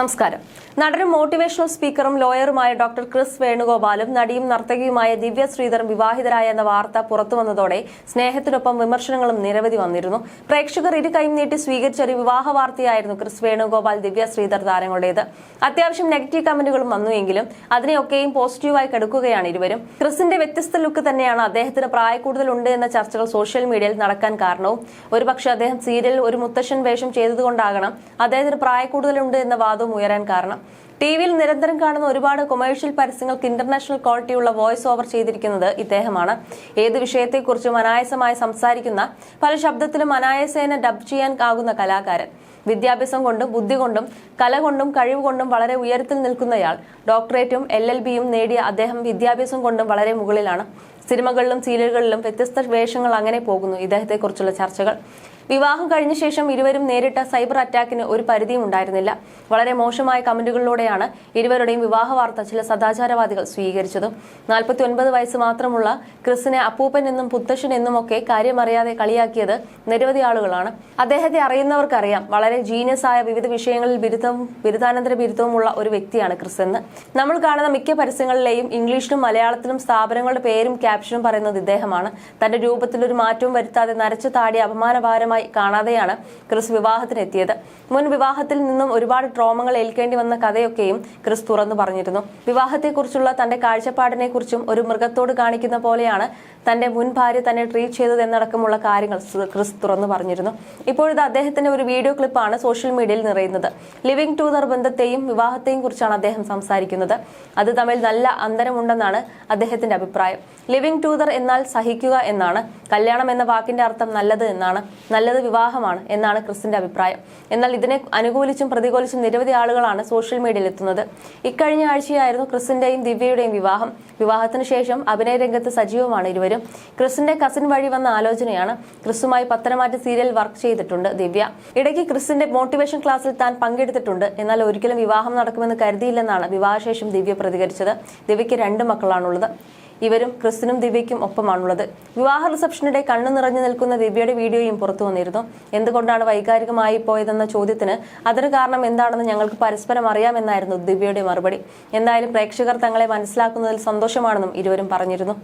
നമസ്കാരം. നടനും മോട്ടിവേഷണൽ സ്പീക്കറും ലോയറുമായ ഡോക്ടർ ക്രിസ് വേണുഗോപാലും നടിയും നർത്തകിയുമായ ദിവ്യ ശ്രീധറും വിവാഹിതരായ എന്ന വാർത്ത പുറത്തുവന്നതോടെ സ്നേഹത്തിനൊപ്പം വിമർശനങ്ങളും നിരവധി വന്നിരുന്നു. പ്രേക്ഷകർ ഇരു കൈ നീട്ടി സ്വീകരിച്ച ഒരു വിവാഹ വാർത്തയായിരുന്നു ക്രിസ് വേണുഗോപാൽ ദിവ്യ ശ്രീധർ താരങ്ങളുടേത്. അത്യാവശ്യം നെഗറ്റീവ് കമന്റുകളും വന്നുവെങ്കിലും അതിനെയൊക്കെയും പോസിറ്റീവായി കെടുക്കുകയാണ് ഇരുവരും. ക്രിസിന്റെ വ്യത്യസ്ത ലുക്ക് തന്നെയാണ് അദ്ദേഹത്തിന് പ്രായക്കൂടുതലുണ്ട് എന്ന ചർച്ചകൾ സോഷ്യൽ മീഡിയയിൽ നടക്കാൻ കാരണവും. ഒരുപക്ഷെ അദ്ദേഹം സീരിയലിൽ ഒരു മുത്തശ്ശൻ വേഷം ചെയ്തതുകൊണ്ടാകണം അദ്ദേഹത്തിന് പ്രായക്കൂടുതലുണ്ട് എന്ന വാദവും ഉയരാൻ കാരണം. ടി വിയിൽ നിരന്തരം കാണുന്ന ഒരുപാട് കൊമേഴ്ഷ്യൽ പരസ്യങ്ങൾക്ക് ഇന്റർനാഷണൽ ക്വാളിറ്റിയുള്ള വോയിസ് ഓവർ ചെയ്തിരിക്കുന്നത് ഇദ്ദേഹമാണ്. ഏത് വിഷയത്തെക്കുറിച്ചും അനായാസമായി സംസാരിക്കുന്ന പല ശബ്ദത്തിലും അനായാസേന ഡബ് ചെയ്യാൻ ആകുന്ന കലാകാരൻ. വിദ്യാഭ്യാസം കൊണ്ടും ബുദ്ധി കൊണ്ടും കല കൊണ്ടും കഴിവ് കൊണ്ടും വളരെ ഉയരത്തിൽ നിൽക്കുന്നയാൾ. ഡോക്ടറേറ്റും എൽ എൽ ബിയും നേടിയ അദ്ദേഹം വിദ്യാഭ്യാസം കൊണ്ടും വളരെ മുകളിലാണ്. സിനിമകളിലും സീരിയലുകളിലും വ്യത്യസ്ത വേഷങ്ങൾ അങ്ങനെ പോകുന്നു ഇദ്ദേഹത്തെക്കുറിച്ചുള്ള ചർച്ചകൾ. വിവാഹം കഴിഞ്ഞ ശേഷം ഇരുവരും നേരിട്ട സൈബർ അറ്റാക്കിന് ഒരു പരിധിയും ഉണ്ടായിരുന്നില്ല. വളരെ മോശമായ കമന്റുകളിലൂടെയാണ് ഇരുവരുടെയും വിവാഹ വാർത്ത ചില സദാചാരവാദികൾ സ്വീകരിച്ചത്. നാൽപ്പത്തി ഒൻപത് വയസ്സ് മാത്രമുള്ള ക്രിസിനെ അപ്പൂപ്പൻ എന്നും പുത്തശ്ശൻ എന്നുമൊക്കെ കാര്യമറിയാതെ കളിയാക്കിയത് നിരവധി ആളുകളാണ്. അദ്ദേഹത്തെ അറിയുന്നവർക്കറിയാം വളരെ ജീനിയസ് ആയ വിവിധ വിഷയങ്ങളിൽ ബിരുദവും ബിരുദാനന്തര ബിരുദവുമുള്ള ഒരു വ്യക്തിയാണ് ക്രിസ് എന്ന്. നമ്മൾ കാണുന്ന മിക്ക പരസ്യങ്ങളിലെയും ഇംഗ്ലീഷിലും മലയാളത്തിലും സ്ഥാപനങ്ങളുടെ പേരും ക്യാപ്ഷനും പറയുന്നത് ഇദ്ദേഹമാണ്. തന്റെ രൂപത്തിൽ ഒരു മാറ്റവും വരുത്താതെ നരച്ചു താടി അപമാനഭാരമായി കാണാതെയാണ് ക്രിസ് വിവാഹത്തിനെത്തിയത്. മുൻ വിവാഹത്തിൽ നിന്നും ഒരുപാട് ട്രോമകൾ ഏൽക്കേണ്ടി വന്ന കഥയൊക്കെയും ക്രിസ് തുറന്നു പറഞ്ഞിരുന്നു. വിവാഹത്തെക്കുറിച്ചുള്ള തന്റെ കാഴ്ചപ്പാടിനെ കുറിച്ചും ഒരു മൃഗത്തോട് കാണിക്കുന്ന പോലെയാണ് തന്റെ മുൻ ഭാര്യ തന്നെ ട്രീറ്റ് ചെയ്തത് എന്നടക്കമുള്ള കാര്യങ്ങൾ ക്രിസ് തുറന്നു പറഞ്ഞിരുന്നു. ഇപ്പോഴിത് അദ്ദേഹത്തിന്റെ ഒരു വീഡിയോ ക്ലിപ്പാണ് സോഷ്യൽ മീഡിയയിൽ നിറയുന്നത്. ലിവിംഗ് ടൂതർ ബന്ധത്തെയും വിവാഹത്തെയും കുറിച്ചാണ് അദ്ദേഹം സംസാരിക്കുന്നത്. അത് തമ്മിൽ നല്ല അന്തരമുണ്ടെന്നാണ് അദ്ദേഹത്തിന്റെ അഭിപ്രായം. ലിവിംഗ് ടൂതർ എന്നാൽ സഹിക്കുക എന്നാണ്. കല്യാണം എന്ന വാക്കിന്റെ അർത്ഥം നല്ലത് എന്നാണ്. നല്ലത് വിവാഹമാണ് എന്നാണ് ക്രിസിന്റെ അഭിപ്രായം. എന്നാൽ ഇതിനെ അനുകൂലിച്ചും പ്രതികൂലിച്ചും നിരവധി ആളുകളാണ് സോഷ്യൽ മീഡിയയിൽ എത്തുന്നത്. ഇക്കഴിഞ്ഞ ആഴ്ചയായിരുന്നു ക്രിസിന്റെയും ദിവ്യയുടെയും വിവാഹം. വിവാഹത്തിന് ശേഷം അഭിനയ രംഗത്ത് സജീവമാണ് ഇരുവരും. ക്രിസിന്റെ കസിൻ വഴി വന്ന ആലോചനയാണ് ക്രിസുമായി പത്തനമാറ്റ സീരിയൽ വർക്ക് ചെയ്തിട്ടുണ്ട് ദിവ്യ. ഇടയ്ക്ക് ക്രിസിന്റെ മോട്ടിവേഷൻ ക്ലാസ്സിൽ താൻ പങ്കെടുത്തിട്ടുണ്ട്. എന്നാൽ ഒരിക്കലും വിവാഹം നടക്കുമെന്ന് കരുതിയില്ലെന്നാണ് വിവാഹശേഷം ദിവ്യ പ്രതികരിച്ചത്. ദിവ്യയ്ക്ക് രണ്ട് മക്കളാണുള്ളത്. ഇവരും ക്രിസ്തുനും ദിവ്യയ്ക്കും ഒപ്പമാണുള്ളത്. വിവാഹ റിസപ്ഷനിടെ കണ്ണു നിറഞ്ഞു നിൽക്കുന്ന ദിവ്യയുടെ വീഡിയോയും പുറത്തു വന്നിരുന്നു. എന്തുകൊണ്ടാണ് വൈകാരികമായി പോയതെന്ന ചോദ്യത്തിന് അതിന് കാരണം എന്താണെന്ന് ഞങ്ങൾക്ക് പരസ്പരം അറിയാമെന്നായിരുന്നു ദിവ്യയുടെ മറുപടി. എന്തായാലും പ്രേക്ഷകർ തങ്ങളെ മനസ്സിലാക്കുന്നതിൽ സന്തോഷമാണെന്നും ഇരുവരും പറഞ്ഞിരുന്നു.